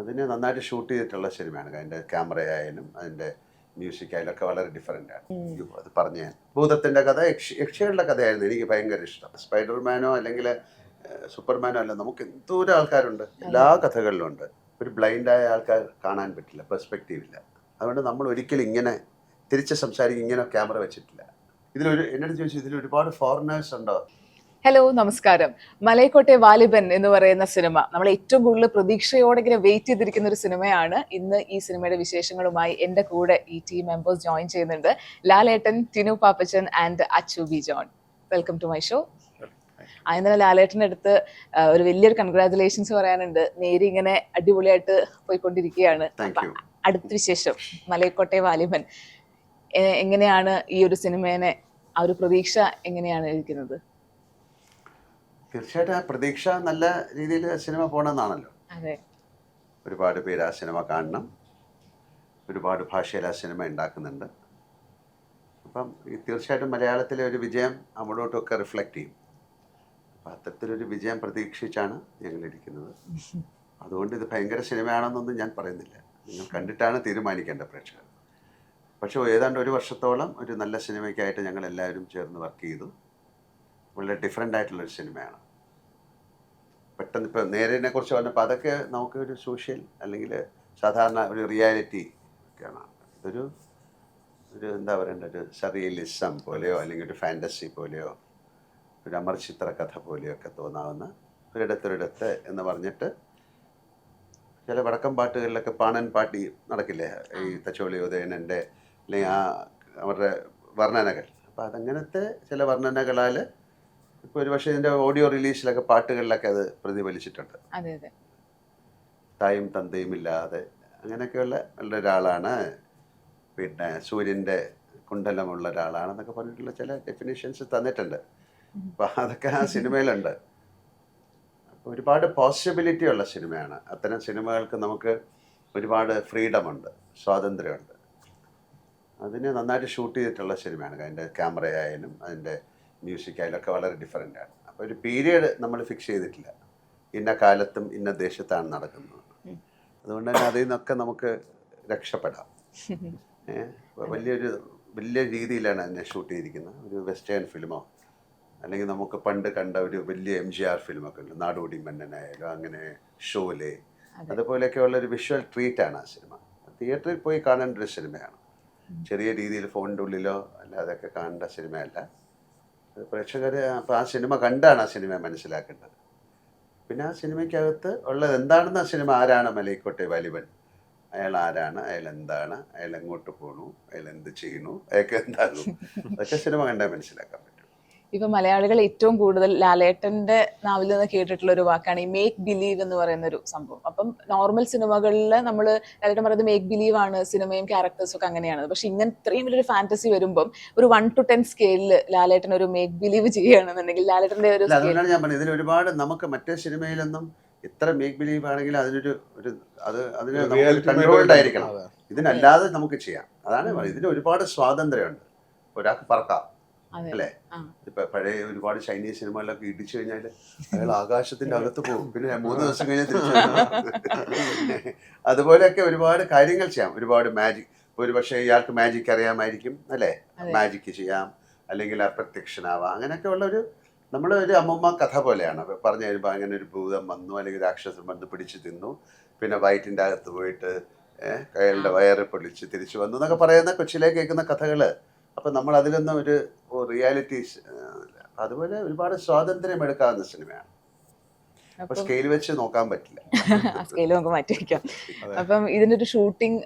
അതിന് നന്നായിട്ട് ഷൂട്ട് ചെയ്തിട്ടുള്ള സിനിമയാണ് അതിന്റെ ക്യാമറ ആയാലും അതിന്റെ മ്യൂസിക് ആയാലും ഒക്കെ വളരെ ഡിഫറെന്റ് ആണ്. അത് പറഞ്ഞു ഞാൻ. ഭൂതത്തിന്റെ കഥ യക്ഷി യക്ഷികളുടെ കഥയായിരുന്നു എനിക്ക് ഭയങ്കര ഇഷ്ടം. സ്പൈഡർമാനോ അല്ലെങ്കിൽ സൂപ്പർമാനോ അല്ല നമുക്ക് എന്തോരം ആൾക്കാരുണ്ട്. എല്ലാ കഥകളിലും ഉണ്ട്. ഒരു ബ്ലൈൻഡായ ആൾക്കാർ കാണാൻ പറ്റില്ല പെർസ്പെക്റ്റീവ് ഇല്ല. അതുകൊണ്ട് നമ്മൾ ഒരിക്കലും ഇങ്ങനെ തിരിച്ച് സംസാരിക്കും ഇങ്ങനെ ക്യാമറ വെച്ചിട്ടില്ല. ഇതിലൊരു എന്നോട് ചോദിച്ചു ഇതിൽ ഒരുപാട് ഫോറിനേഴ്സ് ഉണ്ടോ? ഹലോ നമസ്കാരം. മലയക്കോട്ടെ വാലിബൻ എന്ന് പറയുന്ന സിനിമ. നമ്മൾ ഏറ്റവും കൂടുതൽ പ്രതീക്ഷയോടെ ഇങ്ങനെ വെയിറ്റ് ചെയ്തിരിക്കുന്ന ഒരു സിനിമയാണ്. ഇന്ന് ഈ സിനിമയുടെ വിശേഷങ്ങളുമായി എന്റെ കൂടെ ഈ ടീം മെമ്പേഴ്സ് ജോയിൻ ചെയ്യുന്നുണ്ട്. Lalettan Tinu Pappachan and Achu B John. Welcome to my show ആദ്യം ലാലേട്ടന്റെ അടുത്ത് ഒരു വലിയൊരു കൺഗ്രാറ്റുലേഷൻസ് പറയാനുണ്ട്. നേരി ഇങ്ങനെ അടിപൊളിയായിട്ട് പോയിക്കൊണ്ടിരിക്കുകയാണ്. അടുത്ത വിശേഷം മലയക്കോട്ടെ വാലിബൻ. എങ്ങനെയാണ് ഈ ഒരു സിനിമേനെ ആ ഒരു പ്രതീക്ഷ എങ്ങനെയാണ് ഇരിക്കുന്നത്? തീർച്ചയായിട്ടും ആ പ്രതീക്ഷ നല്ല രീതിയിൽ സിനിമ പോകണമെന്നാണല്ലോ ഒരുപാട് പേര് ആ സിനിമ കാണണം. ഒരുപാട് ഭാഷയിൽ ആ സിനിമ ഉണ്ടാക്കുന്നുണ്ട്. അപ്പം തീർച്ചയായിട്ടും മലയാളത്തിലെ ഒരു വിജയം അങ്ങോട്ടൊക്കെ റിഫ്ലക്റ്റ് ചെയ്യും. അപ്പം അത്തരത്തിലൊരു വിജയം പ്രതീക്ഷിച്ചാണ് ഞങ്ങൾ ഇരിക്കുന്നത്. അതുകൊണ്ട് ഇത് ഭയങ്കര സിനിമയാണെന്നൊന്നും ഞാൻ പറയുന്നില്ല. നിങ്ങൾ കണ്ടിട്ടാണ് തീരുമാനിക്കേണ്ട പ്രേക്ഷകർ. പക്ഷേ ഏതാണ്ട് ഒരു വർഷത്തോളം ഒരു നല്ല സിനിമയ്ക്കായിട്ട് ഞങ്ങൾ എല്ലാവരും ചേർന്ന് വർക്ക് ചെയ്തു. വളരെ ഡിഫറെന്റ് ആയിട്ടുള്ളൊരു സിനിമയാണ്. പെട്ടെന്ന് ഇപ്പം നേരിനെ കുറിച്ച് പറഞ്ഞപ്പോൾ അതൊക്കെ നമുക്ക് ഒരു സോഷ്യൽ അല്ലെങ്കിൽ സാധാരണ ഒരു റിയാലിറ്റി ഒക്കെയാണ്. ഇതൊരു ഒരു എന്താ പറയണ്ട ഒരു സറിയലിസം പോലെയോ അല്ലെങ്കിൽ ഒരു ഫാന്റസി പോലെയോ ഒരു അമർചിത്ര കഥ പോലെയോ ഒക്കെ തോന്നാവുന്ന ഒരിടത്തൊരിടത്ത് എന്ന് പറഞ്ഞിട്ട് ചില വടക്കം പാട്ടുകളിലൊക്കെ പാണൻ പാട്ടി നടക്കില്ലേ? ഈ തച്ചോളി ഉദയനന്റെ അല്ലെങ്കിൽ ആ അവരുടെ വർണനകൾ. അപ്പോൾ അതങ്ങനത്തെ ചില വർണനകളാൽ ഇപ്പോൾ ഒരു പക്ഷേ ഇതിന്റെ ഓഡിയോ റിലീസിലൊക്കെ പാട്ടുകളിലൊക്കെ അത് പ്രതിഫലിച്ചിട്ടുണ്ട്. അതെ അതെ. തായും തന്തയും ഇല്ലാതെ അങ്ങനെയൊക്കെയുള്ള ഉള്ള ഒരാളാണ്. പിന്നെ സൂര്യന്റെ കുണ്ടലമുള്ള ഒരാളാണെന്നൊക്കെ പറഞ്ഞിട്ടുള്ള ചില ഡെഫിനേഷൻസ് തന്നിട്ടുണ്ട്. അപ്പോൾ അതൊക്കെ ആ സിനിമയിലുണ്ട്. അപ്പോൾ ഒരുപാട് പോസിബിലിറ്റി ഉള്ള സിനിമയാണ്. അത്തരം സിനിമകൾക്ക് നമുക്ക് ഒരുപാട് ഫ്രീഡമുണ്ട് സ്വാതന്ത്ര്യമുണ്ട്. അതിന് നന്നായിട്ട് ഷൂട്ട് ചെയ്തിട്ടുള്ള സിനിമയാണ്. അതിന്റെ ക്യാമറയായാലും അതിന്റെ മ്യൂസിക് വളരെ ഡിഫറെന്റ് ആണ്. അപ്പോൾ ഒരു പീരിയഡ് നമ്മൾ ഫിക്സ് ചെയ്തിട്ടില്ല. ഇന്ന കാലത്തും ഇന്ന ദേശത്താണ് നടക്കുന്നത്. അതുകൊണ്ട് തന്നെ അതിൽ നിന്നൊക്കെ നമുക്ക് രക്ഷപ്പെടാം. വലിയൊരു വലിയ രീതിയിലാണ് അതിനെ ഷൂട്ട് ചെയ്തിരിക്കുന്നത്. ഒരു വെസ്റ്റേൺ ഫിലിമോ അല്ലെങ്കിൽ നമുക്ക് പണ്ട് കണ്ട ഒരു വലിയ എം ജി ആർ ഫിലിമൊക്കെ ഉണ്ട്. നാടോടി മന്നനായാലും അങ്ങനെ ഷോലെ. അതുപോലെയൊക്കെ അതുപോലെയൊക്കെയുള്ള ഒരു വിഷ്വൽ ട്രീറ്റാണ് ആ സിനിമ തിയേറ്ററിൽ പോയി കാണേണ്ട ഒരു സിനിമയാണ് ചെറിയ രീതിയിൽ ഫോണിന്റെ ഉള്ളിലോ അല്ലാതെയൊക്കെ കാണേണ്ട സിനിമയല്ല പ്രേക്ഷകർ അപ്പോൾ ആ സിനിമ കണ്ടാണ് ആ സിനിമ മനസ്സിലാക്കേണ്ടത്. പിന്നെ ആ സിനിമയ്ക്കകത്ത് ഉള്ളത് എന്താണെന്ന് ആ സിനിമ ആരാണ് മലയിക്കോട്ടെ വലിവൻ? അയാൾ ആരാണ്? അയാൾ എന്താണ്? അയാൾ എങ്ങോട്ട് പോണു? അയാൾ എന്ത് ചെയ്യണു അയാൾക്ക് എന്താകും? അതൊക്കെ സിനിമ കണ്ടാൽ മനസ്സിലാക്കാൻ പറ്റും ഇപ്പൊ മലയാളികൾ ഏറ്റവും കൂടുതൽ ലാലേട്ടന്റെ നാവിൽ നിന്ന് കേട്ടിട്ടുള്ള ഒരു വാക്കാണ് ഈ മേക്ക് ബിലീവ് എന്ന് പറയുന്ന ഒരു സംഭവം. അപ്പം നോർമൽ സിനിമകളിൽ നമ്മൾ ലാലേട്ടൻ പറയുന്നത് മേക്ക് ബിലീവ് ആണ് സിനിമയും ക്യാരക്ടേഴ്സും ഒക്കെ അങ്ങനെയാണ്. പക്ഷെ ഇങ്ങനെ ഇത്രയും വലിയൊരു ഫാന്റസി വരുമ്പം ഒരു വൺ ടു ടെൻ സ്കെയിലിൽ ലാലേട്ടൻ ഒരു മേക്ക് ബിലീവ് ചെയ്യുകയാണെന്നുണ്ടെങ്കിൽ ലാലേട്ടന്റെ ഒരു അതുകൊണ്ടാണ് ഞാൻ പറഞ്ഞത്. ഇതിൽ ഒരുപാട് നമുക്ക് മറ്റേ സിനിമയിലൊന്നും ഇത്ര മേക്ക് ബിലീവ് ആണെങ്കിൽ അതിനൊരു ഒരു അത് അതിന് കൺട്രോൾഡ് ആയിരിക്കണം. ഇതിനല്ലാതെ നമുക്ക് ചെയ്യാം. അതാണ് ഇതിന് ഒരുപാട് സ്വാതന്ത്ര്യമുണ്ട്. ഒരാൾക്ക് പറക്കാം. അല്ലേ. ഇപ്പൊ പഴയ ഒരുപാട് ചൈനീസ് സിനിമകളിലൊക്കെ ഇടിച്ചു കഴിഞ്ഞാൽ അയാൾ ആകാശത്തിന്റെ അകത്ത് പോകും. പിന്നെ മൂന്ന് ദിവസം കഴിഞ്ഞാൽ തിരിച്ചു. അതുപോലെയൊക്കെ ഒരുപാട് കാര്യങ്ങൾ ചെയ്യാം. ഒരുപാട് മാജിക് ഒരു പക്ഷേ ഇയാൾക്ക് മാജിക് അറിയാമായിരിക്കും അല്ലേ? മാജിക് ചെയ്യാം. അല്ലെങ്കിൽ അപ്രത്യക്ഷനാവാം. അങ്ങനെയൊക്കെ ഉള്ള ഒരു നമ്മുടെ ഒരു അമ്മമ്മ കഥ പോലെയാണ്. പറഞ്ഞു കഴിയുമ്പോൾ അങ്ങനെ ഒരു ഭൂതം വന്നു അല്ലെങ്കിൽ രാക്ഷസൻ വന്ന് പിടിച്ചു തിന്നു. പിന്നെ വയറ്റിന്റെ അകത്ത് പോയിട്ട് ഏഹ് അയാളുടെ വയറ് പൊളിച്ച് തിരിച്ചു വന്നു എന്നൊക്കെ പറയുന്ന കൊച്ചിലെ കേൾക്കുന്ന കഥകൾ. അപ്പൊ നമ്മൾ അതിലൊന്നും ഒരു റിയാലിറ്റി അതുപോലെ ഒരുപാട് സ്വാതന്ത്ര്യം എടുക്കാവുന്ന സിനിമയാണ്. അപ്പൊ സ്കെയിൽ വെച്ച് നോക്കാൻ പറ്റില്ല. സ്കെയിൽ നമുക്ക് മാറ്റി വെക്കാം. അപ്പം ഇതിന്റെ ഒരു ഷൂട്ടിംഗ്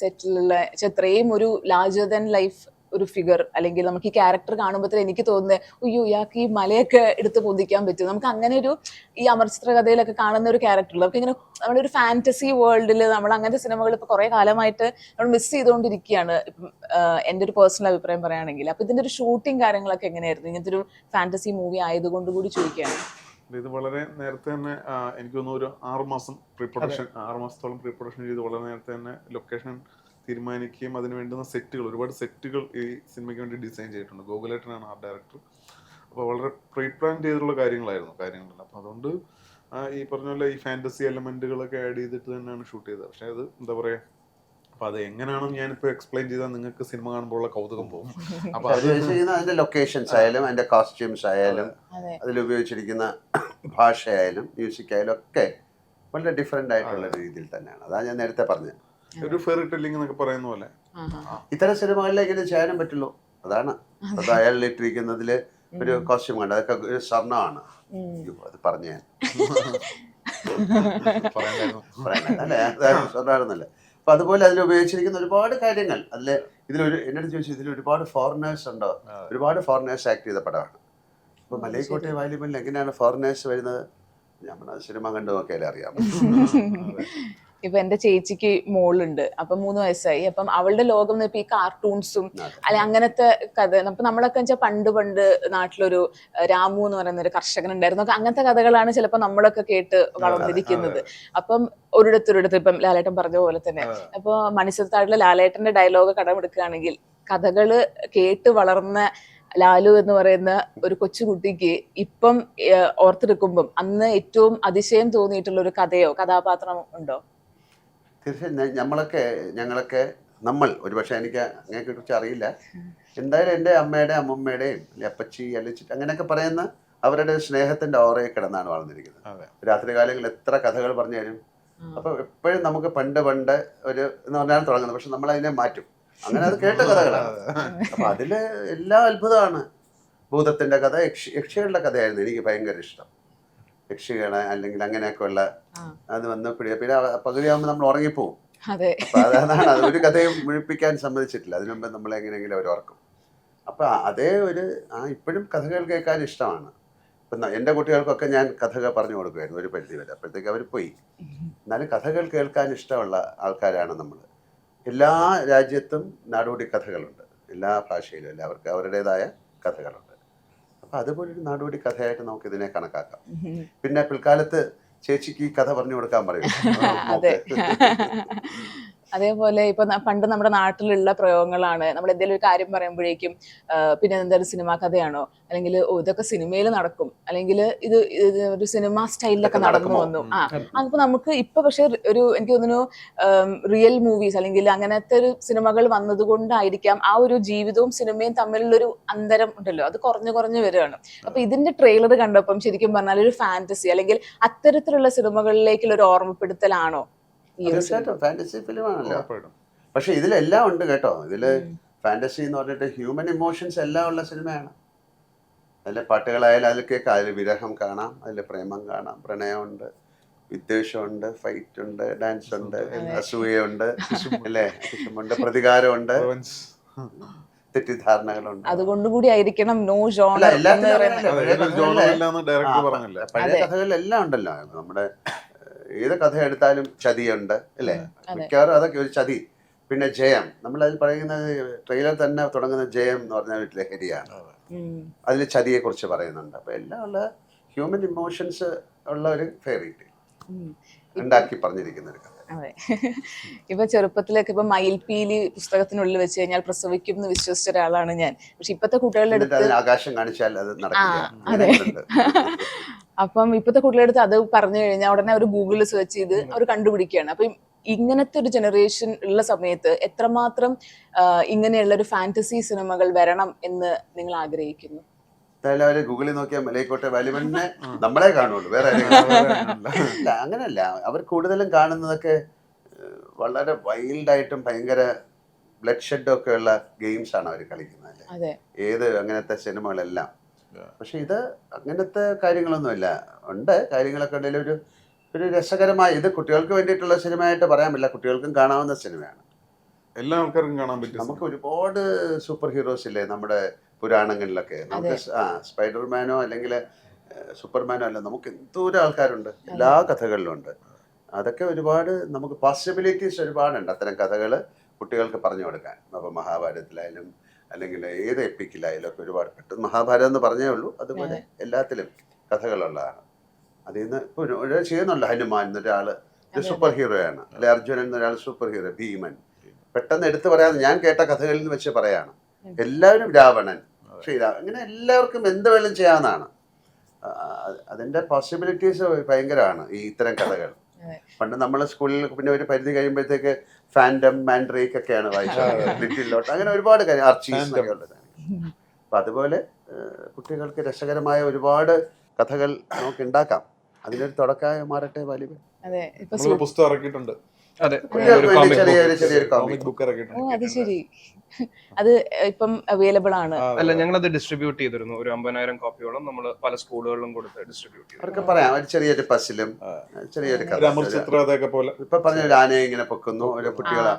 സെറ്റിലുള്ള ഇത്രയും ഒരു ലാർജർ ദാൻ ലൈഫ് ഒരു ഫിഗർ അല്ലെങ്കിൽ നമുക്ക് ഈ ക്യാരക്ടർ കാണുമ്പോൾ എനിക്ക് തോന്നുന്നത് അയ്യോ ഇയാൾക്ക് ഈ മലയൊക്കെ എടുത്ത് പൊന്തിക്കാൻ പറ്റും. നമുക്ക് അങ്ങനെ ഒരു ഈ അമർചിത്ര കഥയിലൊക്കെ കാണുന്ന ഒരു ക്യാരക്ടർ നമുക്ക് ഇങ്ങനെ നമ്മുടെ ഒരു ഫാന്റസി വേൾഡിൽ നമ്മൾ അങ്ങനത്തെ സിനിമകൾ ഇപ്പൊ കുറെ കാലമായിട്ട് നമ്മൾ മിസ് ചെയ്തുകൊണ്ടിരിക്കുകയാണ് ഇപ്പം എന്റെ ഒരു പേഴ്സണൽ അഭിപ്രായം പറയുകയാണെങ്കിൽ അപ്പൊ ഇതിന്റെ ഒരു ഷൂട്ടിംഗ് കാര്യങ്ങളൊക്കെ എങ്ങനെയായിരുന്നു? ഇങ്ങനത്തെ ഒരു ഫാന്റസി മൂവി ആയതുകൊണ്ട് കൂടി ചോദിക്കുകയാണ് ഇത് വളരെ നേരത്തെ തന്നെ എനിക്ക് തോന്നുന്നു ഒരു ആറ് മാസം പ്രീ പ്രൊഡക്ഷൻ ആറ് മാസത്തോളം പ്രീ പ്രൊഡക്ഷൻ ചെയ്ത് വളരെ നേരത്തെ തന്നെ ലൊക്കേഷൻ തീരുമാനിക്കുകയും അതിന് വേണ്ടുന്ന സെറ്റുകൾ ഒരുപാട് സെറ്റുകൾ ഈ സിനിമയ്ക്ക് വേണ്ടി ഡിസൈൻ ചെയ്തിട്ടുണ്ട്. ഗോകുലേട്ടനാണ് ആർട്ട് ഡയറക്ടർ അപ്പോൾ വളരെ പ്രീ പ്ലാൻ ചെയ്തിട്ടുള്ള കാര്യങ്ങളായിരുന്നു കാര്യങ്ങളെല്ലാം. അപ്പോൾ അതുകൊണ്ട് ഈ പറഞ്ഞ പോലെ ഈ ഫാന്റസി എലമെന്റുകളൊക്കെ ആഡ് ചെയ്തിട്ട് തന്നെയാണ് ഷൂട്ട് ചെയ്തത്. പക്ഷേ അത് എന്താ പറയുക അപ്പൊ അത് എങ്ങനെയാണെന്ന് ഞാനിപ്പോ എക്സ്പ്ലെയിൻ ചെയ്താൽ നിങ്ങൾക്ക് സിനിമ കാണുമ്പോഴുള്ള കൗതുകം പോകും. അപ്പൊ അത് അത് അതിന്റെ ലൊക്കേഷൻസ് ആയാലും അതിന്റെ കോസ്റ്റ്യൂംസ് ആയാലും അതെ. അതിൽ ഉപയോഗിച്ചിരിക്കുന്ന ഭാഷയായാലും മ്യൂസിക് ആയാലും ഒക്കെ വളരെ ഡിഫറെന്റ് ആയിട്ടുള്ള രീതിയിൽ തന്നെയാണ്. അതാണ് ഞാൻ നേരത്തെ പറഞ്ഞത്. ഒരു ഫെറി ടെല്ലിംഗ് എന്നൊക്കെ പറയുന്ന പോലെ. ഇത്തരം സിനിമകളിലേക്ക് ഇത് ചെയ്യാനും പറ്റുള്ളൂ. അതാണ്. അത്. അയാൾ ഇട്ടിരിക്കുന്നതിൽ ഒരു കോസ്റ്റ്യൂം കണ്ട്. അതൊക്കെ ഒരു സ്വർണമാണ്. അത് പറഞ്ഞു ഞാൻ. സ്വർണമാണെന്നല്ലേ. അപ്പൊ അതുപോലെ അതിൽ ഉപയോഗിച്ചിരിക്കുന്ന ഒരുപാട് കാര്യങ്ങൾ. അതിൽ ഇതിലൊരു എന്നോട് ചോദിച്ചു ഇതിൽ ഒരുപാട് ഫോറിനേഴ്സ് ഉണ്ടോ? ഒരുപാട് ഫോറിനേഴ്സ് ആക്ട് ചെയ്ത പടമാണ് അപ്പൊ മലയക്കോട്ടെ വാലിബനിൽ എങ്ങനെയാണ് ഫോറിനേഴ്സ് വരുന്നത്? നമ്മുടെ സിനിമ കണ്ടു നോക്കിയാലേ അറിയാം ഇപ്പൊ എന്റെ ചേച്ചിക്ക് മോളുണ്ട്. അപ്പൊ മൂന്ന് വയസ്സായി. അപ്പം അവളുടെ ലോകം ഇപ്പൊ ഈ കാർട്ടൂൺസും. അല്ലെ അങ്ങനത്തെ കഥ. അപ്പൊ നമ്മളൊക്കെ വെച്ചാൽ പണ്ട് പണ്ട് നാട്ടിലൊരു രാമു എന്ന് പറയുന്ന ഒരു കർഷകൻ ഉണ്ടായിരുന്നു അങ്ങനത്തെ കഥകളാണ് ചിലപ്പോ നമ്മളൊക്കെ കേട്ട് വളർന്നിരിക്കുന്നത്. അപ്പം ഒരിടത്തൊരിടത്ത് ഇപ്പം ലാലേട്ടൻ പറഞ്ഞ പോലെ തന്നെ. അപ്പൊ മണിച്ചിത്രത്താഴിലെ ലാലേട്ടന്റെ ഡയലോഗ് കടമെടുക്കുകയാണെങ്കിൽ കഥകൾ കേട്ട് വളർന്ന ലാലു എന്ന് പറയുന്ന ഒരു കൊച്ചുകുട്ടിക്ക് ഇപ്പം ഓർത്തെടുക്കുമ്പം അന്ന് ഏറ്റവും അതിശയം തോന്നിയിട്ടുള്ള ഒരു കഥയോ കഥാപാത്രമോ ഉണ്ടോ? തീർച്ചയായും ഞമ്മളൊക്കെ നമ്മളൊക്കെ ഞങ്ങളൊക്കെ നമ്മൾ ഒരുപക്ഷെ എനിക്ക് അങ്ങനെ കുറിച്ച് അറിയില്ല. എന്തായാലും എന്റെ അമ്മയുടെ അമ്മമ്മയുടെയും അല്ലെ അപ്പച്ചി അല്ലച്ചി അങ്ങനെയൊക്കെ പറയുന്ന അവരുടെ സ്നേഹത്തിന്റെ ഓറയെ കിടന്നാണ് വളർന്നിരിക്കുന്നത്. അതെ. രാത്രി കാലങ്ങളിൽ എത്ര കഥകൾ പറഞ്ഞു തരും. അപ്പൊ എപ്പോഴും നമുക്ക് പണ്ട് പണ്ട് ഒരു എന്ന് പറഞ്ഞാൽ തുടങ്ങുന്നത്. പക്ഷെ നമ്മൾ അതിനെ മാറ്റും. അങ്ങനെ അത് കേട്ട കഥകളാണ്. അപ്പൊ അതിൽ എല്ലാ അത്ഭുതമാണ്. ഭൂതത്തിന്റെ കഥ യക്ഷ യക്ഷികളുടെ കഥയായിരുന്നു എനിക്ക് ഭയങ്കര ഇഷ്ടം. യക്ഷികളെ അല്ലെങ്കിൽ അങ്ങനെയൊക്കെ ഉള്ള. അത് വന്ന് പിടി പിന്നെ പകുതിയാകുമ്പോൾ നമ്മൾ ഉറങ്ങിപ്പോവും. അപ്പൊ അതാണ് അത് ഒരു കഥയും മുഴിപ്പിക്കാൻ സമ്മതിച്ചിട്ടില്ല. അതിനു മുമ്പ് നമ്മൾ എങ്ങനെയെങ്കിലും അവർ ഓർക്കും. അപ്പൊ അതേ ഒരു ആ ഇപ്പോഴും കഥകൾ കേൾക്കാൻ ഇഷ്ടമാണ്. ഇപ്പം എന്റെ കുട്ടികൾക്കൊക്കെ ഞാൻ കഥകൾ പറഞ്ഞു കൊടുക്കുമായിരുന്നു ഒരു പരിധി വരെ. അപ്പോഴത്തേക്ക് അവർ പോയി. എന്നാലും കഥകൾ കേൾക്കാൻ ഇഷ്ടമുള്ള ആൾക്കാരാണ് നമ്മൾ എല്ലാ രാജ്യത്തും നാടോടി കഥകളുണ്ട്. എല്ലാ ഭാഷയിലും എല്ലാവർക്കും അവരുടേതായ കഥകളുണ്ട്. അപ്പം അതുപോലൊരു നാടോടി കഥയായിട്ട് നമുക്ക് ഇതിനെ കണക്കാക്കാം പിന്നെ പിൽക്കാലത്ത് ചേച്ചിക്ക് ഈ കഥ പറഞ്ഞു കൊടുക്കാൻ പറയും. അതേപോലെ ഇപ്പൊ പണ്ട് നമ്മുടെ നാട്ടിലുള്ള പ്രയോഗങ്ങളാണ്. നമ്മൾ എന്തെങ്കിലും ഒരു കാര്യം പറയുമ്പോഴേക്കും പിന്നെ എന്തായാലും സിനിമാ കഥയാണോ? അല്ലെങ്കിൽ ഇതൊക്കെ സിനിമയിൽ നടക്കും. അല്ലെങ്കിൽ ഇത് ഒരു സിനിമ സ്റ്റൈലിലൊക്കെ നടന്നു വന്നു. ആ അപ്പൊ നമുക്ക് ഇപ്പൊ പക്ഷെ ഒരു എനിക്ക് തോന്നുന്നു റിയൽ മൂവീസ് അല്ലെങ്കിൽ അങ്ങനത്തെ ഒരു സിനിമകൾ വന്നതുകൊണ്ടായിരിക്കാം ആ ഒരു ജീവിതവും സിനിമയും തമ്മിലുള്ളൊരു അന്തരം ഉണ്ടല്ലോ. അത് കുറഞ്ഞു കുറഞ്ഞു വരികയാണ്. അപ്പൊ ഇതിന്റെ ട്രെയിലർ കണ്ടപ്പം ശരിക്കും പറഞ്ഞാൽ ഒരു ഫാന്റസി അല്ലെങ്കിൽ അത്തരത്തിലുള്ള സിനിമകളിലേക്കുള്ള ഒരു ഓർമ്മപ്പെടുത്തലാണോ? തീർച്ചയായിട്ടും ഫാന്റസി ഫിലിമാണല്ലോ പക്ഷെ ഇതിലെല്ലാം ഉണ്ട് കേട്ടോ. ഇതിൽ ഫാന്റസി എന്ന് പറഞ്ഞിട്ട് ഹ്യൂമൻ ഇമോഷൻസ് എല്ലാം ഉള്ള സിനിമയാണ്. അതിലെ പാട്ടുകളായാലും അതിൽ കേൾക്കാം. അതിൽ വിരഹം കാണാം അതിൽ പ്രേമം കാണാം. പ്രണയമുണ്ട് വിദ്വേഷമുണ്ട് ഫൈറ്റ് ഉണ്ട് ഡാൻസ് ഉണ്ട് അസൂയുണ്ട് അല്ലേ? ഉണ്ട് പ്രതികാരമുണ്ട് തെറ്റിദ്ധാരണകളുണ്ട്. അതുകൊണ്ട് കൂടി ആയിരിക്കണം നോ ജോൺ പഴയ. കഥകളിലെല്ലാം ഉണ്ടല്ലോ. നമ്മുടെ ഏത് കഥ എടുത്താലും ചതിയുണ്ട് അല്ലേ. മിക്കവാറും അതൊക്കെ ഒരു ചതി. പിന്നെ ജയം. നമ്മൾ അതിൽ പറയുന്ന ട്രെയിലർ തന്നെ തുടങ്ങുന്ന ജയം എന്ന് പറഞ്ഞ ഒരു ലഹരിയാണ്. അതിൽ ചതിയെ കുറിച്ച് പറയുന്നുണ്ട്. അപ്പൊ എല്ലാം ഉള്ള ഹ്യൂമൻ ഇമോഷൻസ് ഉള്ള ഒരു ഫേവറേറ്റ്. ഉണ്ടാക്കി പറഞ്ഞിരിക്കുന്ന ഒരു കഥ. അതെ. ഇപ്പൊ ചെറുപ്പത്തിലൊക്കെ ഇപ്പൊ മയിൽപീലി പുസ്തകത്തിനുള്ളിൽ വെച്ച് കഴിഞ്ഞാൽ പ്രസവിക്കും എന്ന് വിശ്വസിച്ച ഒരാളാണ് ഞാൻ. പക്ഷെ ഇപ്പത്തെ കുട്ടികളുടെ അടുത്ത് ആകാശം കാണിച്ചാൽ അത് അതെ. അപ്പം ഇപ്പത്തെ കുട്ടികളുടെ അടുത്ത് അത് പറഞ്ഞു കഴിഞ്ഞാൽ ഉടനെ അവർ ഗൂഗിളിൽ സെർച്ച് ചെയ്ത് അവർ കണ്ടുപിടിക്കുകയാണ്. അപ്പൊ ഇങ്ങനത്തെ ഒരു ജനറേഷൻ ഉള്ള സമയത്ത് എത്രമാത്രം ഇങ്ങനെയുള്ള ഒരു ഫാന്റസി സിനിമകൾ വരണം എന്ന് നിങ്ങൾ ആഗ്രഹിക്കുന്നു? എന്തായാലും അവർ ഗൂഗിളിൽ നോക്കിയാൽ മലയിക്കോട്ടെ വാലിബനെ നമ്മളെ കാണുള്ളൂ വേറെ അല്ല അങ്ങനല്ല. അവർ കൂടുതലും കാണുന്നതൊക്കെ വളരെ വൈൽഡായിട്ടും ഭയങ്കര ബ്ലഡ് ഷെഡ് ഒക്കെ ഉള്ള ഗെയിംസ് ആണ് അവർ കളിക്കുന്നത് അതെ. ഏത് അങ്ങനത്തെ സിനിമകളെല്ലാം. പക്ഷെ ഇത് അങ്ങനത്തെ കാര്യങ്ങളൊന്നുമില്ല. ഉണ്ട് കാര്യങ്ങളൊക്കെ ഉണ്ടെങ്കിൽ ഒരു ഒരു രസകരമായ ഇത് കുട്ടികൾക്ക് വേണ്ടിയിട്ടുള്ള സിനിമയായിട്ട് പറയാൻ പറ്റില്ല. കുട്ടികൾക്കും കാണാവുന്ന സിനിമയാണ്. എല്ലാ ആൾക്കാർക്കും കാണാൻ പറ്റും നമുക്ക് ഒരുപാട് സൂപ്പർ ഹീറോസ് ഇല്ലേ നമ്മുടെ പുരാണങ്ങളിലൊക്കെ? നമുക്ക് ആ സ്പൈഡർമാനോ അല്ലെങ്കിൽ സൂപ്പർമാനോ അല്ല നമുക്ക് എന്തോരം ആൾക്കാരുണ്ട്. എല്ലാ കഥകളിലും ഉണ്ട്. അതൊക്കെ ഒരുപാട് നമുക്ക് പോസിബിലിറ്റീസ് ഒരുപാടുണ്ട്. അത്തരം കഥകൾ കുട്ടികൾക്ക് പറഞ്ഞു കൊടുക്കാൻ. അപ്പോൾ മഹാഭാരതത്തിലായാലും അല്ലെങ്കിൽ ഏത് എപ്പിക്കിലായാലും ഒക്കെ ഒരുപാട് പെട്ടെന്ന് മഹാഭാരതം എന്ന് പറഞ്ഞേ ഉള്ളൂ. അതുപോലെ എല്ലാത്തിലും കഥകളുള്ളതാണ്. അതിൽ നിന്ന് ഇപ്പോൾ ഒരു- ഒരു ചെയ്യുന്നുണ്ട് ഹനുമാൻ എന്നൊരാൾ ഒരു സൂപ്പർ ഹീറോയാണ് അല്ലെ അർജുനൻ എന്നൊരാൾ സൂപ്പർ ഹീറോ ഭീമൻ. പെട്ടെന്ന് എടുത്തു പറയാൻ ഞാൻ കേട്ട കഥകളിൽ നിന്ന് വെച്ച് പറയാണ്. എല്ലാവരും രാവണൻ ശ്രീരാമൻ ഇങ്ങനെ എല്ലാവർക്കും എന്ത് വേണം ചെയ്യാവുന്നതാണ്. അതിന്റെ പോസിബിലിറ്റീസ് ഭയങ്കരമാണ് ഈ ഇത്തരം കഥകൾ. പണ്ട് നമ്മൾ സ്കൂളിൽ പിന്നെ ഒരു പരിധി കഴിയുമ്പോഴത്തേക്ക് ഫാൻഡം മാൻഡ്രേക്ക് ഒക്കെയാണ് വായിച്ചത്. ലിറ്റിൽ ലോട്ട് അങ്ങനെ ഒരുപാട് കാര്യം അർച്ചീസ് അപ്പം അതുപോലെ കുട്ടികൾക്ക് രസകരമായ ഒരുപാട് കഥകൾ നമുക്ക് ഉണ്ടാക്കാം. അതിനൊരു തുടക്കമായി മാറട്ടെ ഇപ്പൊ പുസ്തകം ഇറക്കിയിട്ടുണ്ട്. അതെ ചെറിയൊരു ചെറിയൊരു കോമിക് ബുക്ക് ഓ അത് ശരി. അത് ഇപ്പം അവൈലബിൾ ആണ്. അല്ല ഞങ്ങൾ അത് ഡിസ്ട്രിബ്യൂട്ട് ചെയ്തിരുന്നു. ഒരു അമ്പതിനായിരം കോപ്പിയോളം നമ്മൾ പല സ്കൂളുകളിലും കൊടുത്ത് ഡിസ്ട്രിബ്യൂട്ട് ചെയ്തു. അവർക്ക് പറയാം ഒരു ചെറിയൊരു പസിലും. ചെറിയൊരു കഥ ഇപ്പൊ പറഞ്ഞ ഒരു ആനയെ ഇങ്ങനെ പൊക്കുന്നു. ഒരു കുട്ടികളെ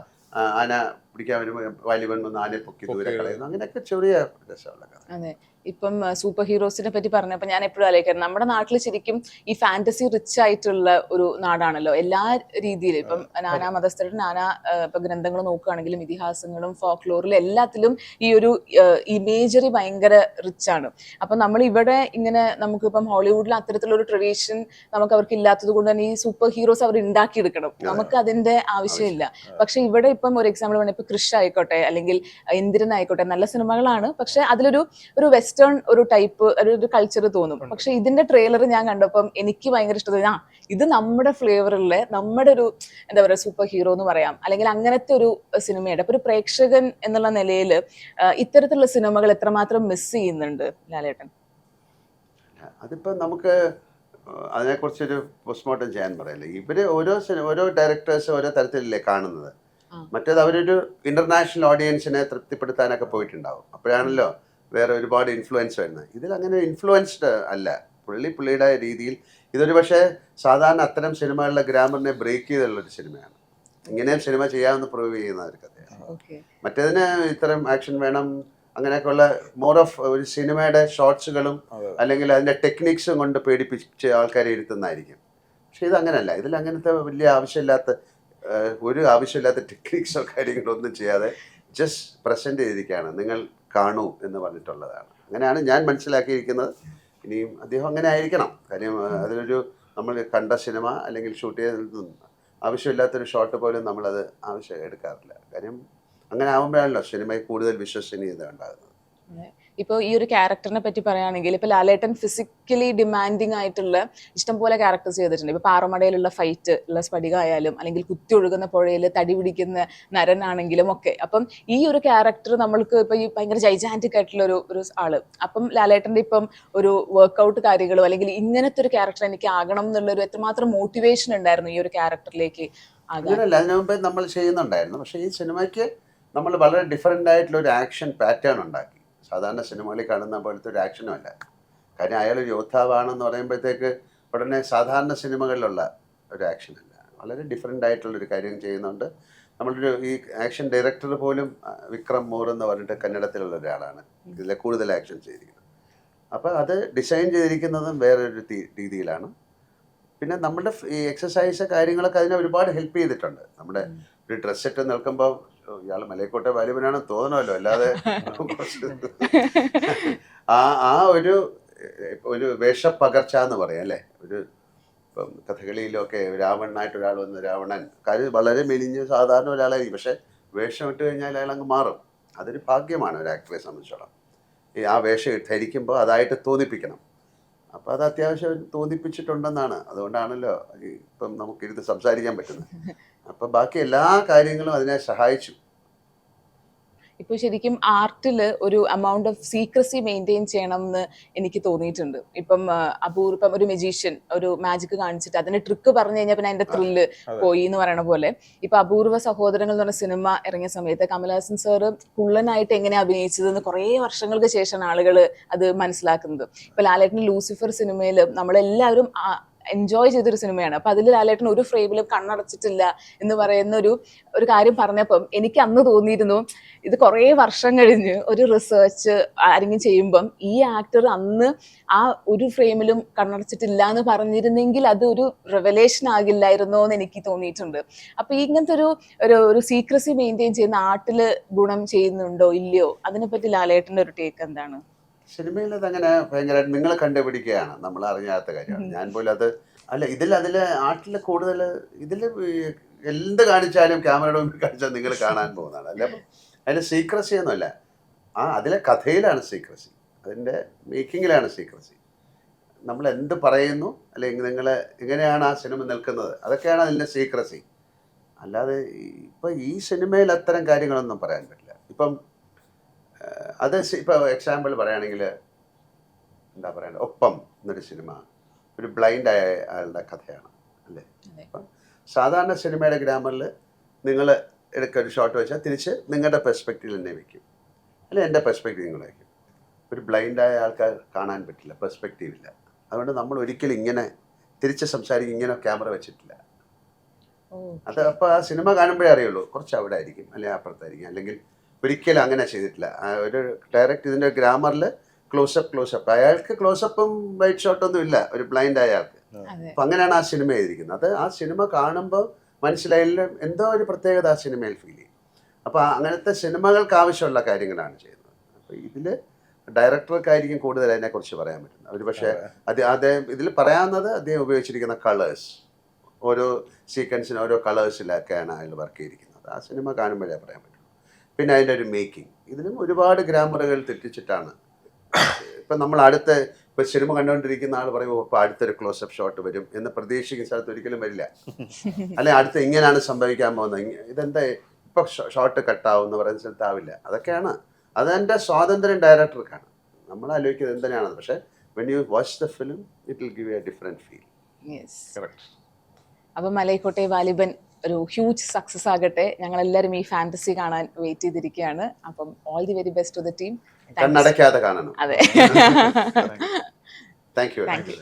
ആന പിടിക്കാൻ വരുമ്പോൾ വലിവൻ വന്ന് പൊക്കി ദൂരെ കളയുന്നു. അങ്ങനെയൊക്കെ ചെറിയ രസമുള്ള കഥ അതെ. ഇപ്പം സൂപ്പർ ഹീറോസിനെ പറ്റി പറഞ്ഞപ്പോൾ ഞാൻ എപ്പോഴും ആലോചിക്കുന്നത് നമ്മുടെ നാട്ടിൽ ശരിക്കും ഈ ഫാന്റസി റിച്ച് ആയിട്ടുള്ള ഒരു നാടാണല്ലോ എല്ലാ രീതിയിലും. ഇപ്പം നാനാ മതസ്ഥരുടെ നാനാ ഇപ്പൊ ഗ്രന്ഥങ്ങൾ നോക്കുകയാണെങ്കിലും ഇതിഹാസങ്ങളും ഫോക്ലോറിലും എല്ലാത്തിലും ഈ ഒരു ഇമേജറി ഭയങ്കര റിച്ച് ആണ്. അപ്പൊ നമ്മൾ ഇവിടെ ഇങ്ങനെ നമുക്ക് ഇപ്പം ഹോളിവുഡിൽ അത്തരത്തിലൊരു ട്രഡീഷൻ നമുക്ക് അവർക്ക് ഇല്ലാത്തത് കൊണ്ട് തന്നെ ഈ സൂപ്പർ ഹീറോസ് അവർ ഉണ്ടാക്കിയെടുക്കണം. നമുക്ക് അതിന്റെ ആവശ്യമില്ല. പക്ഷെ ഇവിടെ ഇപ്പം ഒരു എക്സാമ്പിൾ വേണം. ഇപ്പൊ കൃഷ് ആയിക്കോട്ടെ അല്ലെങ്കിൽ ഇന്ദിരനായിക്കോട്ടെ നല്ല സിനിമകളാണ്. പക്ഷെ അതിലൊരു ഒരു വെസ്റ്റേൺ ഒരു ടൈപ്പ് ഒരു കൾച്ചർ തോന്നും. പക്ഷെ ഇതിന്റെ ട്രെയിലർ ഞാൻ കണ്ടപ്പം എനിക്ക് ഭയങ്കര ഇഷ്ടം ആ ഇത് നമ്മുടെ ഫ്ലേവറിലെ നമ്മുടെ ഒരു എന്താ പറയുക സൂപ്പർ ഹീറോ എന്ന് പറയാം. അല്ലെങ്കിൽ അങ്ങനത്തെ ഒരു സിനിമയുടെ അപ്പൊ ഒരു പ്രേക്ഷകൻ എന്നുള്ള നിലയിൽ ഇത്തരത്തിലുള്ള സിനിമകൾ എത്രമാത്രം മിസ് ചെയ്യുന്നുണ്ട് ലാലേട്ടൻ? അതിപ്പോ നമുക്ക് അതിനെ അതിനെക്കുറിച്ചൊരു പോസ്റ്റ്മോർട്ടം ചെയ്യാൻ പറയല്ലേ. ഇവർ ഓരോ സിനിമ ഓരോ ഡയറക്ടേഴ്സ് ഓരോ തരത്തിലല്ലേ കാണുന്നത്. മറ്റേത് അവരൊരു ഇന്റർനാഷണൽ ഓഡിയൻസിനെ തൃപ്തിപ്പെടുത്താനൊക്കെ പോയിട്ടുണ്ടാവും. അപ്പോഴാണല്ലോ വേറെ ഒരുപാട് ഇൻഫ്ലുവൻസ് വരുന്നത്. ഇതിൽ അങ്ങനെ ഇൻഫ്ലുവൻസ്ഡ് അല്ല. പുള്ളി പുള്ളിയുടെ രീതിയിൽ ഇതൊരു പക്ഷേ സാധാരണ അത്തരം സിനിമകളിലെ ഗ്രാമറിനെ ബ്രേക്ക് ചെയ്തുള്ള ഒരു സിനിമയാണ്. ഇങ്ങനെയും സിനിമ ചെയ്യാമെന്ന് പ്രൂവ് ചെയ്യുന്ന ഒരു കഥയാണ്. മറ്റേതിന് ഇത്തരം ആക്ഷൻ വേണം അങ്ങനെയൊക്കെയുള്ള മോർ ഓഫ് ഒരു സിനിമയുടെ ഷോർട്സുകളും അല്ലെങ്കിൽ അതിന്റെ ടെക്നിക്സും കൊണ്ട് പേടിപ്പിച്ച് ആൾക്കാരെ ഇരുത്തുന്നതായിരിക്കും. പക്ഷേ ഇത് അങ്ങനെയല്ല. ഇതിൽ അങ്ങനത്തെ വലിയ ആവശ്യമില്ലാത്ത ഒരു ആവശ്യമില്ലാത്ത ടെക്നിക്സോ കാര്യങ്ങളോ ഒന്നും ചെയ്യാതെ ജസ്റ്റ് പ്രസന്റ് ചെയ്തിരിക്കുകയാണ്. നിങ്ങൾ കാണൂ എന്ന് പറഞ്ഞിട്ടുള്ളതാണ്. അങ്ങനെയാണ് ഞാൻ മനസ്സിലാക്കിയിരിക്കുന്നത്. ഇനിയും അദ്ദേഹം അങ്ങനെ ആയിരിക്കണം. കാര്യം അതിനൊരു നമ്മൾ കണ്ട സിനിമ അല്ലെങ്കിൽ ഷൂട്ട് ചെയ്ത ആവശ്യമില്ലാത്തൊരു ഷോട്ട് പോലും നമ്മളത് ആവശ്യം എടുക്കാറില്ല. കാര്യം അങ്ങനെ ആകുമ്പോഴാണല്ലോ സിനിമയിൽ കൂടുതൽ വിശ്വസനീയത ഉണ്ടാകുന്നത്. ഇപ്പോൾ ഈ ഒരു ക്യാരക്ടറിനെ പറ്റി പറയുകയാണെങ്കിൽ ഇപ്പോൾ ലാലേട്ടൻ ഫിസിക്കലി ഡിമാൻഡിങ് ആയിട്ടുള്ള ഇഷ്ടംപോലെ ക്യാരക്ടേഴ്സ് ചെയ്തിട്ടുണ്ട്. ഇപ്പോൾ പാറമടയിലുള്ള ഫൈറ്റ് ഉള്ള സ്ഫടിക ആയാലും അല്ലെങ്കിൽ കുത്തി ഒഴുകുന്ന പുഴയിൽ തടി പിടിക്കുന്ന നരനാണെങ്കിലും ഒക്കെ. അപ്പം ഈ ഒരു ക്യാരക്ടർ നമ്മൾക്ക് ഇപ്പോൾ ഈ ഭയങ്കര ജൈജാന്റിക് ആയിട്ടുള്ള ഒരു ഒരു ആൾ. അപ്പം ലാലേട്ടന്റെ ഇപ്പം ഒരു വർക്കൗട്ട് കാര്യങ്ങളോ അല്ലെങ്കിൽ ഇങ്ങനത്തെ ഒരു ക്യാരക്ടർ എനിക്ക് ആകണം എന്നുള്ളൊരു എത്രമാത്രം മോട്ടിവേഷൻ ഉണ്ടായിരുന്നു ഈ ഒരു ക്യാരക്ടറിലേക്ക് അങ്ങനെയല്ല അതിനു മുമ്പേ നമ്മൾ ചെയ്യുന്നുണ്ടായിരുന്നു. പക്ഷേ ഈ സിനിമയ്ക്ക് നമ്മൾ വളരെ ഡിഫറെന്റ് ആയിട്ടുള്ള ഒരു ആക്ഷൻ പാറ്റേൺ ഉണ്ടാക്കി. സാധാരണ സിനിമകളിൽ കാണുന്ന പോലത്തെ ഒരു ആക്ഷനും അല്ല. കാര്യം അയാൾ യോദ്ധാവാണെന്ന് പറയുമ്പോഴത്തേക്ക് ഉടനെ സാധാരണ സിനിമകളിലുള്ള ഒരു ആക്ഷൻ അല്ല. വളരെ ഡിഫറെന്റ് ആയിട്ടുള്ളൊരു കാര്യം ചെയ്യുന്നുണ്ട്. നമ്മളൊരു ഈ ആക്ഷൻ ഡയറക്ടർ പോലും വിക്രം മോർ എന്ന് പറഞ്ഞിട്ട് കന്നഡത്തിലുള്ള ഒരാളാണ്. ഇതിലെ കൂടുതൽ ആക്ഷൻ ചെയ്തിരിക്കുന്നത്. അപ്പോൾ അത് ഡിസൈൻ ചെയ്തിരിക്കുന്നതും വേറൊരു രീതിയിലാണ്. പിന്നെ നമ്മുടെ ഈ എക്സസൈസ് കാര്യങ്ങളൊക്കെ അതിനെ ഒരുപാട് ഹെൽപ്പ് ചെയ്തിട്ടുണ്ട്. നമ്മുടെ ഒരു ഡ്രസ് ഇട്ട് നിൽക്കുമ്പോൾ ഇയാൾ മലയക്കോട്ടെ വാലിബനാണെന്ന് തോന്നണമല്ലോ. അല്ലാതെ ആ ആ ഒരു ഒരു വേഷപ്പകർച്ച എന്ന് പറയാം അല്ലേ? ഒരു ഇപ്പം കഥകളിയിലൊക്കെ രാവണനായിട്ട് ഒരാൾ വന്ന് രാവണൻ കാര്യം വളരെ മെലിഞ്ഞ് സാധാരണ ഒരാളായിരിക്കും. പക്ഷെ വേഷം ഇട്ട് കഴിഞ്ഞാൽ അയാൾ അങ്ങ് മാറും. അതൊരു ഭാഗ്യമാണ് ഒരു ആക്ടറെ സംബന്ധിച്ചോളം. ഈ ആ വേഷം ധരിക്കുമ്പോൾ അതായിട്ട് തോന്നിപ്പിക്കണം. അപ്പോൾ അത് അത്യാവശ്യം തോന്നിപ്പിച്ചിട്ടുണ്ടെന്നാണ്. അതുകൊണ്ടാണല്ലോ ഇപ്പം നമുക്കിരുന്ന് സംസാരിക്കാൻ പറ്റുന്നത്. അപ്പം ബാക്കി എല്ലാ കാര്യങ്ങളും അതിനെ സഹായിച്ചു. ഇപ്പൊ ശരിക്കും ആർട്ടിൽ ഒരു എമൗണ്ട് ഓഫ് സീക്രസി മെയിന്റെയിൻ ചെയ്യണം എന്ന് എനിക്ക് തോന്നിയിട്ടുണ്ട്. ഇപ്പം അപൂർവം ഒരു മെജീഷ്യൻ ഒരു മാജിക് കാണിച്ചിട്ട് അതിന്റെ ട്രിക്ക് പറഞ്ഞു കഴിഞ്ഞാൽ പിന്നെ അതിന്റെ ത്രില്ല് പോയി എന്ന് പറയണ പോലെ. ഇപ്പൊ അപൂർവ സഹോദരങ്ങൾ എന്ന് പറഞ്ഞ സിനിമ ഇറങ്ങിയ സമയത്ത് കമലഹാസൻ സാറ് കുള്ളനായിട്ട് എങ്ങനെ അഭിനയിച്ചതെന്ന് കുറേ വർഷങ്ങൾക്ക് ശേഷമാണ് ആളുകൾ അത് മനസ്സിലാക്കുന്നത്. ഇപ്പൊ ലാലേട്ടൻ ലൂസിഫർ സിനിമയിൽ നമ്മളെല്ലാവരും എൻജോയ് ചെയ്തൊരു സിനിമയാണ്. അപ്പൊ അതിൽ ലാലേട്ടൻ ഒരു ഫ്രെയിമിൽ കണ്ണടച്ചിട്ടില്ല എന്ന് പറയുന്ന ഒരു ഒരു കാര്യം പറഞ്ഞപ്പം എനിക്ക് അന്ന് തോന്നിയിരുന്നു ഇത് കുറേ വർഷം കഴിഞ്ഞ് ഒരു റിസർച്ച് ആരെങ്കിലും ചെയ്യുമ്പം ഈ ആക്ടർ അന്ന് ആ ഒരു ഫ്രെയിമിലും കണ്ണടച്ചിട്ടില്ല എന്ന് പറഞ്ഞിരുന്നെങ്കിൽ അത് ഒരു റെവലേഷൻ ആകില്ലായിരുന്നോ എന്ന് എനിക്ക് തോന്നിയിട്ടുണ്ട്. അപ്പൊ ഇങ്ങനത്തെ ഒരു ഒരു സീക്രസി മെയിന്റെയിൻ ചെയ്യുന്ന ആർട്ടിൽ ഗുണം ചെയ്യുന്നുണ്ടോ ഇല്ലയോ? അതിനെപ്പറ്റി ലാലേട്ടന്റെ ഒരു ടേക്ക് എന്താണ്? സിനിമയിൽ അതങ്ങനെ ഭയങ്കരമായിട്ട് നിങ്ങൾ കണ്ടുപിടിക്കുകയാണ്. നമ്മൾ അറിയാത്ത കാര്യമാണ്. ഞാൻ പോലും അത് അല്ല ഇതിൽ അതിൽ ആർട്ടിൽ കൂടുതൽ ഇതിൽ എന്ത് കാണിച്ചാലും ക്യാമറയുടെ മുമ്പിൽ കാണിച്ചാൽ നിങ്ങൾ കാണാൻ പോകുന്നതാണ്. അല്ല അതിൽ സീക്രസി ഒന്നുമല്ല. ആ അതിലെ കഥയിലാണ് സീക്രസി അതിന്റെ മേക്കിങ്ങിലാണ് സീക്രസി നമ്മൾ എന്ത് പറയുന്നു അല്ലെങ്കിൽ നിങ്ങൾ എങ്ങനെയാണ് ആ സിനിമ നിൽക്കുന്നത് അതൊക്കെയാണ് അതിന്റെ സീക്രസി അല്ലാതെ ഇപ്പം ഈ സിനിമയിൽ അത്തരം കാര്യങ്ങളൊന്നും പറയാൻ പറ്റില്ല. ഇപ്പം അത് ഇപ്പോൾ ഇപ്പൊ എക്സാമ്പിൾ പറയുകയാണെങ്കിൽ എന്താ പറയുക ഒപ്പം എന്നൊരു സിനിമ. ഒരു ബ്ലൈൻഡ് ആയ ആളുടെ കഥയാണ് അല്ലേ. അപ്പം സാധാരണ സിനിമയുടെ ഗ്രാമറിൽ നിങ്ങൾ എടുക്കുക ഒരു ഷോട്ട് വെച്ചാൽ തിരിച്ച് നിങ്ങളുടെ പെർസ്പെക്റ്റീവ് തന്നെ വയ്ക്കും അല്ലെ എന്റെ പെർസ്പെക്റ്റീവ് നിങ്ങൾ വയ്ക്കും ഒരു ബ്ലൈൻഡായ ആൾക്കാർ കാണാൻ പറ്റില്ല പെർസ്പെക്റ്റീവ് ഇല്ല. അതുകൊണ്ട് നമ്മൾ ഒരിക്കലും ഇങ്ങനെ തിരിച്ച് സംസാരിക്കും ഇങ്ങനെ ക്യാമറ വെച്ചിട്ടില്ല. അത് അപ്പോൾ ആ സിനിമ കാണുമ്പോഴേ അറിയുള്ളൂ കുറച്ച് അവിടെ ആയിരിക്കും അല്ലെങ്കിൽ അപ്പുറത്തായിരിക്കും. അല്ലെങ്കിൽ ഒരിക്കലും അങ്ങനെ ചെയ്തിട്ടില്ല. ഒരു ഡയറക്റ്റ് ഇതിന്റെ ഗ്രാമറിൽ ക്ലോസപ്പ് ക്ലോസപ്പ് അയാൾക്ക് ക്ലോസപ്പും വൈറ്റ് ഷോട്ടൊന്നും ഇല്ല ഒരു ബ്ലൈൻഡ് അയാൾക്ക് അപ്പം അങ്ങനെയാണ് ആ സിനിമ എഴുതിയിരിക്കുന്നത് അത് ആ സിനിമ കാണുമ്പോൾ മനസ്സിലായാലും എന്തോ ഒരു പ്രത്യേകത ആ സിനിമയിൽ ഫീൽ ചെയ്യും. അപ്പോൾ അങ്ങനത്തെ സിനിമകൾക്ക് ആവശ്യമുള്ള കാര്യങ്ങളാണ് ചെയ്യുന്നത്. അപ്പോൾ ഇതിൽ ഡയറക്ടർക്കായിരിക്കും കൂടുതൽ അതിനെക്കുറിച്ച് പറയാൻ പറ്റുന്നത്. ഒരു പക്ഷേ അത്. അദ്ദേഹം ഇതിൽ പറയാവുന്നത് അദ്ദേഹം ഉപയോഗിച്ചിരിക്കുന്ന കളേഴ്സ് ഓരോ സീക്വൻസിന് ഓരോ കളേഴ്സിലൊക്കെയാണ് അയാൾ വർക്ക് ചെയ്തിരിക്കുന്നത്. ആ സിനിമ കാണുമ്പോഴേ പറയാൻ പറ്റുള്ളൂ പിന്നെ അതിന്റെ ഒരു മേക്കിംഗ് ഇതിനും ഒരുപാട് ഗ്രാമറുകൾ തെറ്റിച്ചിട്ടാണ്. ഇപ്പം നമ്മൾ അടുത്ത ഇപ്പം സിനിമ കണ്ടുകൊണ്ടിരിക്കുന്ന ആൾ പറയുമ്പോൾ ഇപ്പം അടുത്തൊരു ക്ലോസപ്പ് ഷോട്ട് വരും എന്ന് പ്രതീക്ഷിക്കുന്ന സ്ഥലത്ത് ഒരിക്കലും വരില്ല. അല്ലെ അടുത്ത് ഇങ്ങനെയാണ് സംഭവിക്കാൻ പോകുന്നത്. ഇതെന്താ ഇപ്പം ഷോട്ട് കട്ടാവും എന്ന് പറയുന്ന സ്ഥലത്ത് ആവില്ല. അതൊക്കെയാണ്. അതെന്റെ സ്വാതന്ത്ര്യം ഡയറക്ടർക്കാണ് നമ്മൾ ആലോചിക്കുന്നത് എന്തിനാണെന്ന്. പക്ഷേ when you watch the film it will give a different feel correct അപ്പൊ മലൈക്കോട്ടെ വാലിബൻ ഒരു ഹ്യൂജ് സക്സസ് ആകട്ടെ. ഞങ്ങൾ എല്ലാവരും ഈ ഫാന്റസി കാണാൻ വെയിറ്റ് ചെയ്തിരിക്കുകയാണ്. അപ്പം all the very best to the team കണ്ണടയ്ക്കാതെ കാണണം. അതെ. Thank you thank you